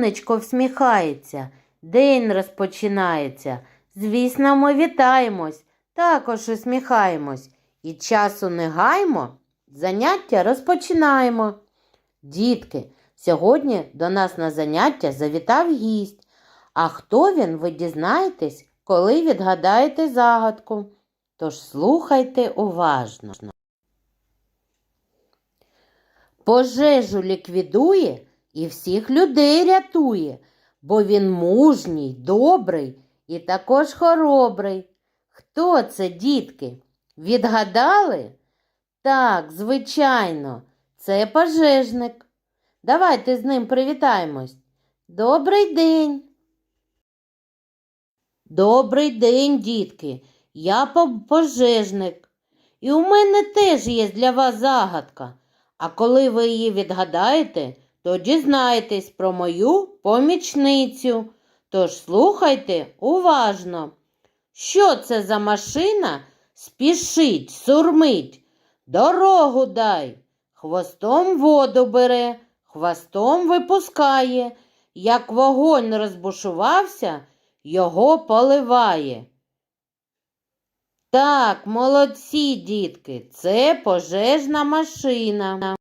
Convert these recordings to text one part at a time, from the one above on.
сонечко всміхається, день розпочинається. Звісно, ми вітаємось, також усміхаємось. І часу не гаймо, заняття розпочинаємо. Дітки, сьогодні до нас на заняття завітав гість. А хто він, ви дізнаєтесь, коли відгадаєте загадку. Тож слухайте уважно. Пожежу ліквідує і всіх людей рятує, бо він мужній, добрий і також хоробрий. Хто це, дітки? Відгадали? Так, звичайно, це пожежник. Давайте з ним привітаємось. Добрий день. Добрий день, дітки. Я пожежник. І у мене теж є для вас загадка. А коли ви її відгадаєте, то дізнаєтесь про мою помічницю. Тож слухайте уважно. Що це за машина? Спішить, сурмить, дорогу дай, хвостом воду бере, хвостом випускає. Як вогонь розбушувався, його поливає. Так, молодці, дітки, це пожежна машина.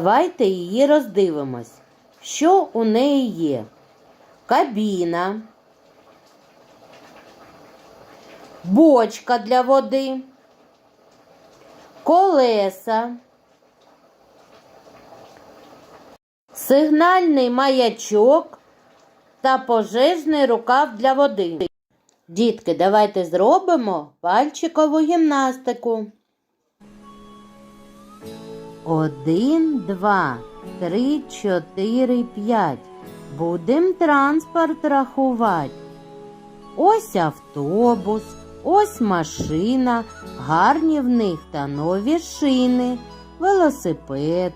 Давайте її роздивимось. Що у неї є? Кабіна, бочка для води, колеса, сигнальний маячок та пожежний рукав для води. Дітки, давайте зробимо пальчикову гімнастику. Один, два, три, чотири, п'ять. Будем транспорт рахувати. Ось автобус, ось машина, гарні в них та нові шини, велосипед,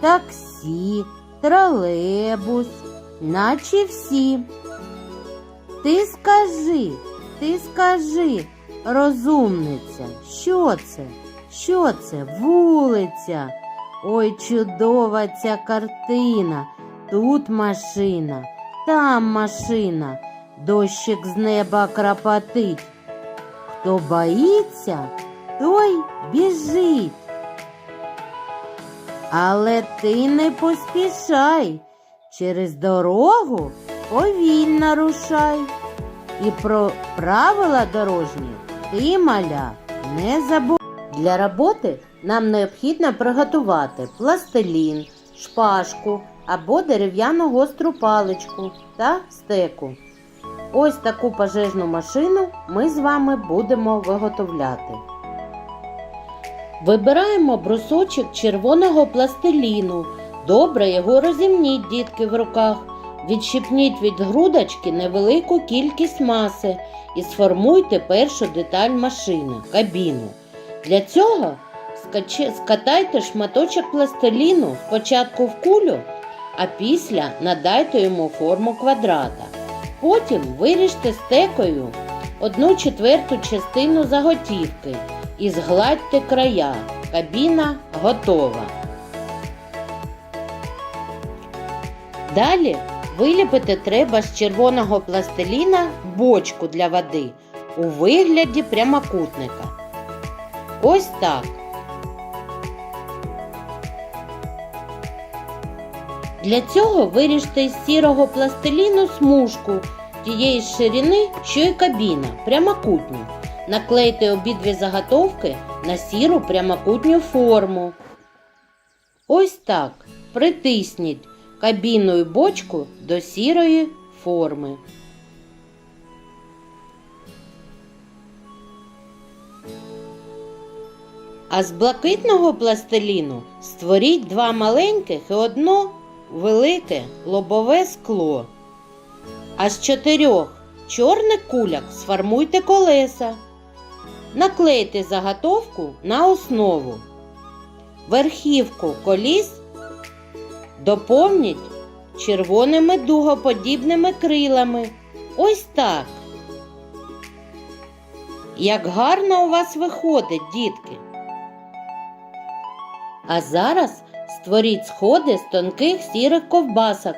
таксі, тролейбус, наче всі. Ти скажи, ти скажи, розумниця, що це? Що це? Вулиця. Ой, чудова ця картина. Тут машина, там машина, дощик з неба крапатить. Хто боїться, той біжить. Але ти не поспішай, через дорогу повільно рушай. І про правила дорожні ти, маля, не забувай. Для роботи нам необхідно приготувати пластилін, шпажку або дерев'яну гостру паличку та стеку. Ось таку пожежну машину ми з вами будемо виготовляти. Вибираємо брусочок червоного пластиліну. Добре його розімніть, дітки, в руках. Відщипніть від грудочки невелику кількість маси і сформуйте першу деталь машини кабіну. Для цього скатайте шматочок пластиліну спочатку в кулю, а після надайте йому форму квадрата. Потім виріжте стекою одну четверту частину заготівки і згладьте края. Кабіна готова. Далі виліпити треба з червоного пластиліна бочку для води у вигляді прямокутника. Ось так. Для цього виріжте із сірого пластиліну смужку тієї ширини, що й кабіна, прямокутню. Наклейте обидві заготовки на сіру прямокутню форму. Ось так. Притисніть кабіну і бочку до сірої форми. А з блакитного пластиліну створіть два маленьких і одно велике лобове скло. А з чотирьох чорних куляк сформуйте колеса. Наклейте заготовку на основу. Верхівку коліс доповніть червоними дугоподібними крилами. Ось так. Як гарно у вас виходить, дітки. А зараз створіть сходи з тонких сірих ковбасок.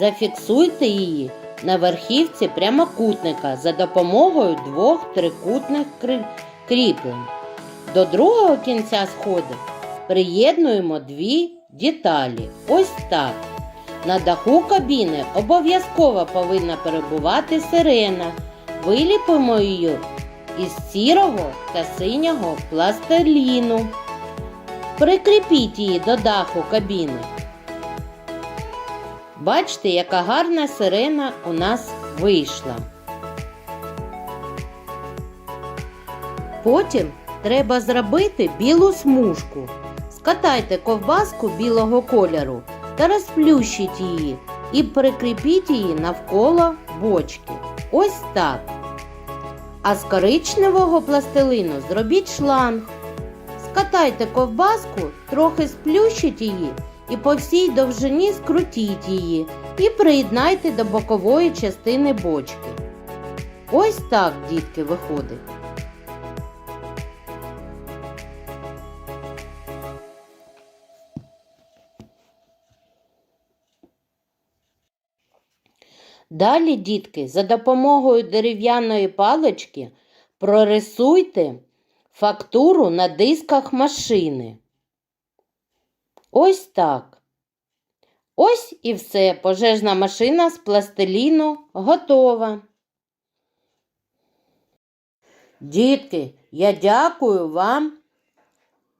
Зафіксуйте її на верхівці прямокутника за допомогою двох трикутних кріплень. До другого кінця сходу приєднуємо дві деталі. Ось так. На даху кабіни обов'язково повинна перебувати сирена. Виліпимо її із сірого та синього пластиліну. Прикріпіть її до даху кабіни. Бачите, яка гарна сирена у нас вийшла. Потім треба зробити білу смужку. Скатайте ковбаску білого кольору та розплющіть її і прикріпіть її навколо бочки. Ось так. А з коричневого пластилину зробіть шланг. Скатайте ковбаску, трохи сплющіть її і по всій довжині скрутіть її і приєднайте до бокової частини бочки. Ось так, дітки, виходить. Далі, дітки, за допомогою дерев'яної палички прорисуйте фактуру на дисках машини. Ось так. Ось і все. Пожежна машина з пластиліну готова. Дітки, я дякую вам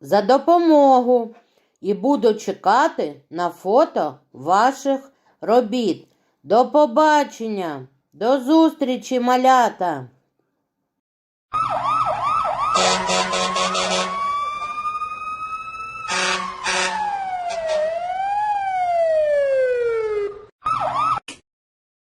за допомогу і буду чекати на фото ваших робіт. До побачення, до зустрічі, малята!